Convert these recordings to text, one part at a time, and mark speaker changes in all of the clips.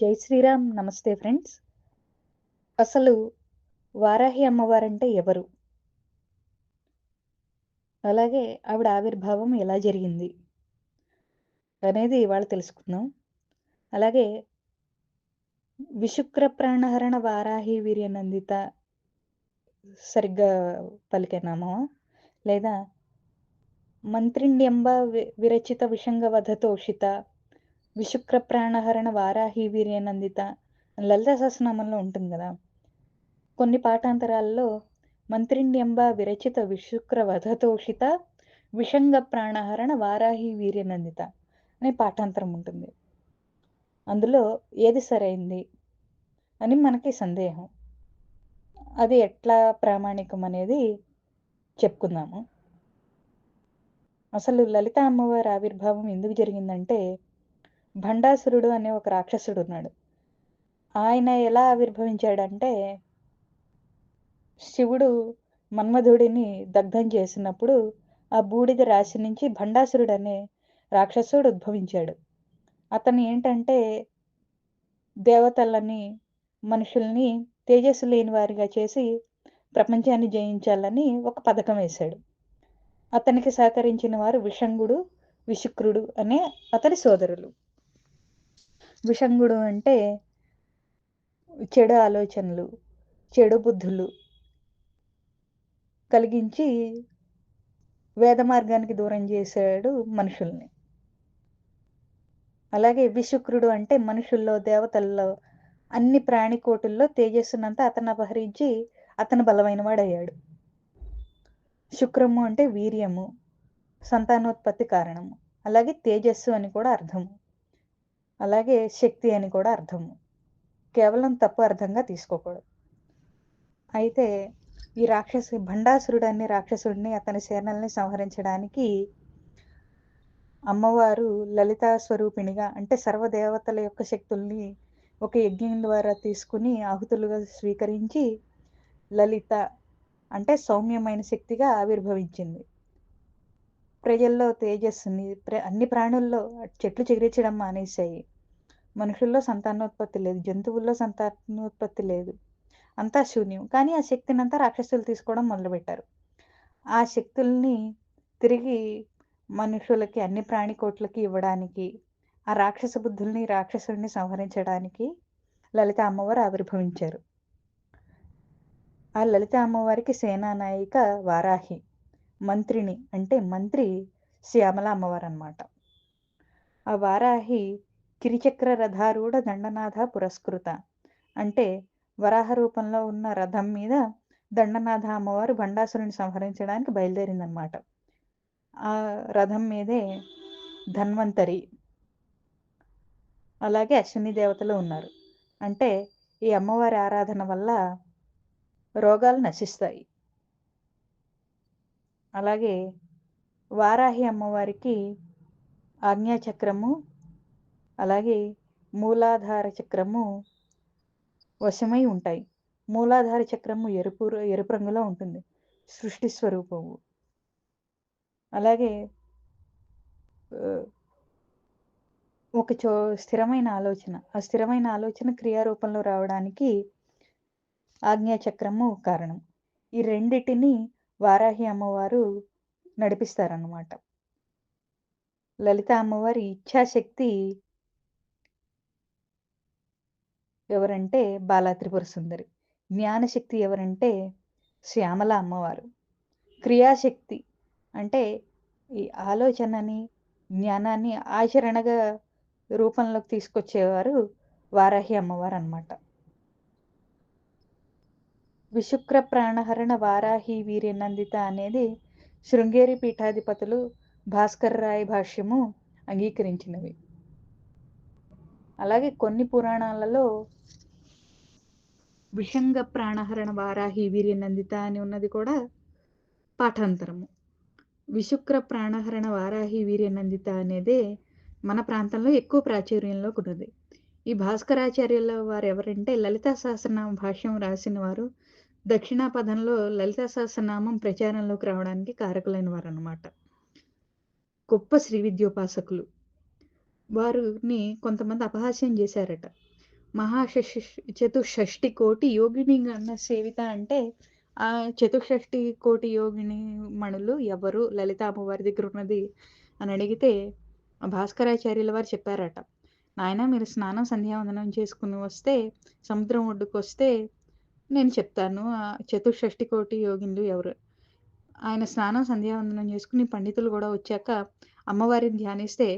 Speaker 1: జై శ్రీరామ్ నమస్తే ఫ్రెండ్స్. అసలు వారాహి అమ్మవారంటే ఎవరు? అలాగే ఆవిడ ఆవిర్భావం ఎలా జరిగింది అనేది ఇవాళ తెలుసుకుందాం. అలాగే విశుక్ర ప్రాణహరణ వారాహి వీర్యనందిత సరిగ్గా పలికేనామా? లేదా మంత్రిండ్యంబ వి- విరచిత విషంగవధతోషిత విశుక్ర ప్రాణహరణ వారాహి వీర్యనందిత లలిత సహస్రనామంలో ఉంటుంది కదా. కొన్ని పాఠాంతరాల్లో మంత్రిణ్యంబ విరచిత విశుక్ర వధతోషిత విషంగ ప్రాణహరణ వారాహి వీర్యనందిత అనే పాఠాంతరం ఉంటుంది. అందులో ఏది సరైంది అని మనకి సందేహం. అది ఎట్లా ప్రామాణికం అనేది చెప్పుకుందాము. అసలు లలిత అమ్మవారి ఆవిర్భావం ఎందుకు జరిగిందంటే భండాసురుడు అనే ఒక రాక్షసుడు ఉన్నాడు. ఆయన ఎలా ఆవిర్భవించాడంటే శివుడు మన్మధుడిని దగ్ధం చేసినప్పుడు ఆ బూడిద రాశి నుంచి భండాసురుడు అనే రాక్షసుడు ఉద్భవించాడు. అతను ఏంటంటే దేవతలని మనుషుల్ని తేజస్సు లేని వారిగా చేసి ప్రపంచాన్ని జయించాలని ఒక పథకం వేశాడు. అతనికి సహకరించిన వారు విషంగుడు విశుక్రుడు అనే అతని సోదరులు. విషంగుడు అంటే చెడు ఆలోచనలు చెడు బుద్ధులు కలిగించి వేద మార్గానికి దూరం చేశాడు మనుషుల్ని. అలాగే విశుక్రుడు అంటే మనుషుల్లో దేవతల్లో అన్ని ప్రాణికోటుల్లో తేజస్సునంతా అతను అపహరించి అతను బలమైన వాడయ్యాడు శుక్రము అంటే వీర్యము సంతానోత్పత్తి కారణము అలాగే తేజస్సు అని కూడా అర్థము. అలాగే శక్తి అని కూడా అర్థము. కేవలం తప్పు అర్థంగా తీసుకోకూడదు. అయితే ఈ రాక్షసు భండాసురుడని రాక్షసుడిని అతని సేనల్ని సంహరించడానికి అమ్మవారు లలితా స్వరూపిణిగా అంటే సర్వదేవతల యొక్క శక్తుల్ని ఒక యజ్ఞం ద్వారా తీసుకుని ఆహుతులుగా స్వీకరించి లలిత అంటే సౌమ్యమైన శక్తిగా ఆవిర్భవించింది. ప్రజల్లో తేజస్సుని ప్ర అన్ని ప్రాణుల్లో చెట్లు చిగురించడం మానేశాయి. మనుషుల్లో సంతానోత్పత్తి లేదు జంతువుల్లో సంతానోత్పత్తి లేదు. అంతా శూన్యం. కానీ ఆ శక్తిని అంతా రాక్షసులు తీసుకోవడం మొదలుపెట్టారు. ఆ శక్తుల్ని తిరిగి మనుషులకి అన్ని ప్రాణికోట్లకి ఇవ్వడానికి ఆ రాక్షస బుద్ధుల్ని రాక్షసుల్ని సంహరించడానికి లలిత అమ్మవారు ఆవిర్భవించారు. ఆ లలిత అమ్మవారికి సేనానాయిక వారాహి. మంత్రిని అంటే మంత్రి శ్యామల అమ్మవారు అన్నమాట ఆ వారాహి కిరిచక్ర రథారూఢ దండనాథ పురస్కృత. అంటే వరాహ రూపంలో ఉన్న రథం మీద దండనాథ అమ్మవారు భండాసురుని సంహరించడానికి బయలుదేరిందనమాట ఆ రథం మీదే ధన్వంతరి అలాగే అశ్విని దేవతలు ఉన్నారు. అంటే ఈ అమ్మవారి ఆరాధన వల్ల రోగాలు నశిస్తాయి. అలాగే వారాహి అమ్మవారికి ఆజ్ఞాచక్రము అలాగే మూలాధార చక్రము వశమై ఉంటాయి. మూలాధార చక్రము ఎరుపు ఎరుపు రంగులో ఉంటుంది. సృష్టి స్వరూపము. అలాగే ఒక చో స్థిరమైన ఆలోచన. ఆ స్థిరమైన ఆలోచన క్రియారూపంలో రావడానికి ఆజ్ఞాచక్రము కారణం. ఈ రెండిటిని వారాహి అమ్మవారు నడిపిస్తారన్నమాట. లలిత అమ్మవారి ఇచ్ఛాశక్తి ఎవరంటే బాలా త్రిపుర సుందరి. జ్ఞానశక్తి ఎవరంటే శ్యామల అమ్మవారు. క్రియాశక్తి అంటే ఈ ఆలోచనని జ్ఞానాన్ని ఆచరణగా రూపంలోకి తీసుకొచ్చేవారు వారాహి అమ్మవారు అన్నమాట విశుక్ర ప్రాణహరణ వారాహి వీర్యనందిత అనేది శృంగేరి పీఠాధిపతులు భాస్కర్ రాయ్ భాష్యము అంగీకరించినవి. అలాగే కొన్ని పురాణాలలో విషంగ ప్రాణహరణ వారాహి వీర్యనందిత అని ఉన్నది కూడా పాఠాంతరము. విశుక్ర ప్రాణహరణ వారాహి వీర్యనందిత అనేదే మన ప్రాంతంలో ఎక్కువ ప్రాచుర్యంలో ఉన్నది. ఈ భాస్కరాచార్యుల వారు ఎవరంటే లలితా సహస్రనామ భాష్యం రాసిన వారు దక్షిణాపథంలో లలిత సహస్రనామం ప్రచారంలోకి రావడానికి కారకులైన వారు అన్నమాట గొప్ప శ్రీ విద్యోపాసకులు. వారిని కొంతమంది అపహాస్యం చేశారట. మహాషష్ చతుషష్టి కోటి యోగిని అన్న సేవిత అంటే ఆ చతుషష్టి కోటి యోగిని మణులు ఎవరు? లలిత అమ్మవారి దగ్గర ఉన్నది అని అడిగితే భాస్కరాచార్యుల వారు చెప్పారట. నాయన మీరు స్నానం సంధ్యావందనం చేసుకుని వస్తే సముద్రం ఒడ్డుకు వస్తే నేను చెప్తాను. ఆ చతుషష్టి కోటి యోగిన్లు ఎవరు? ఆయన స్నానం సంధ్యావందనం చేసుకుని పండితులు కూడా వచ్చాక అమ్మవారిని ధ్యానిస్తే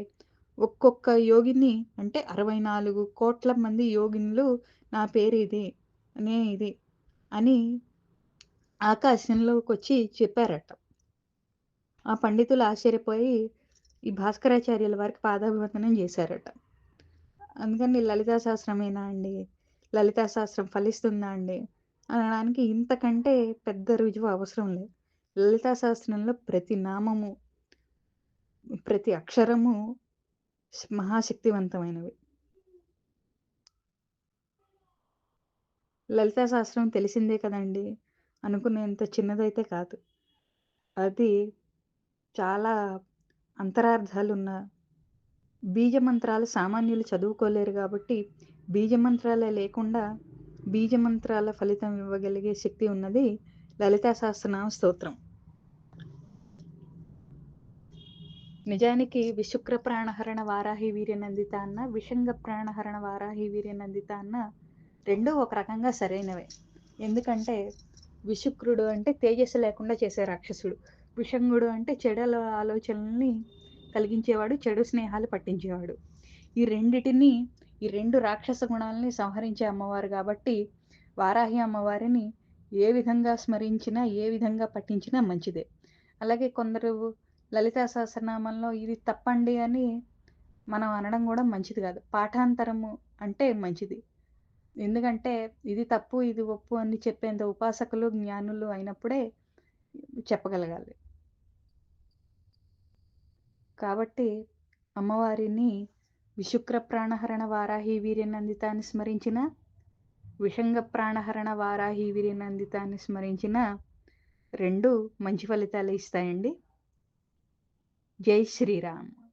Speaker 1: ఒక్కొక్క యోగిని అంటే అరవై నాలుగు కోట్ల మంది యోగిన్లు నా పేరు ఇది నే ఇది అని ఆకాశంలోకి వచ్చి చెప్పారట. ఆ పండితులు ఆశ్చర్యపోయి ఈ భాస్కరాచార్యుల వారికి పాదాభివందనం చేశారట. అందుకని లలితా శాస్త్రమేనా అండి? లలితా శాస్త్రం ఫలిస్తుందా అండి? అనడానికి ఇంతకంటే పెద్ద రుజువు అవసరం లేదు. లలితా శాస్త్రంలో ప్రతి నామము ప్రతి అక్షరము మహాశక్తివంతమైనవి. లలితా శాస్త్రం తెలిసిందే కదండి అనుకునేంత చిన్నదైతే కాదు. అది చాలా అంతరార్థాలున్న బీజమంత్రాలు సామాన్యులు చదువుకోలేరు కాబట్టి బీజమంత్రాలే లేకుండా బీజమంత్రాల ఫలితం ఇవ్వగలిగే శక్తి ఉన్నది లలితా సహస్రనామ స్తోత్రం. నిజానికి విశుక్ర ప్రాణహరణ వారాహి వీర్యనందిత అన్న విషంగ ప్రాణహరణ వారాహి వీర్యనందిత అన్న రెండు ఒక రకంగా సరైనవే. ఎందుకంటే విశుక్రుడు అంటే తేజస్సు లేకుండా చేసే రాక్షసుడు. విషంగుడు అంటే చెడల ఆలోచనల్ని కలిగించేవాడు చెడు స్నేహాలు పట్టించేవాడు. ఈ రెండిటిని ఈ రెండు రాక్షస గుణాలని సంహరించే అమ్మవారు కాబట్టి వారాహి అమ్మవారిని ఏ విధంగా స్మరించినా ఏ విధంగా పఠించినా మంచిదే. అలాగే కొందరు లలితా సహస్రనామంలో ఇది తప్పండి అని మనం అనడం కూడా మంచిది కాదు. పాఠాంతరము అంటే మంచిది. ఎందుకంటే ఇది తప్పు ఇది ఒప్పు అని చెప్పేంత ఉపాసకులు జ్ఞానులు అయినప్పుడే చెప్పగలగాలి. కాబట్టి అమ్మవారిని విశుక్ర ప్రాణహరణ వారాహి వీర్యనందితాన్ని స్మరించిన విషంగ ప్రాణహరణ వారాహి వీర్యనందితాన్ని స్మరించిన రెండు మంచి ఫలితాలు ఇస్తాయండి. జై శ్రీరామ్.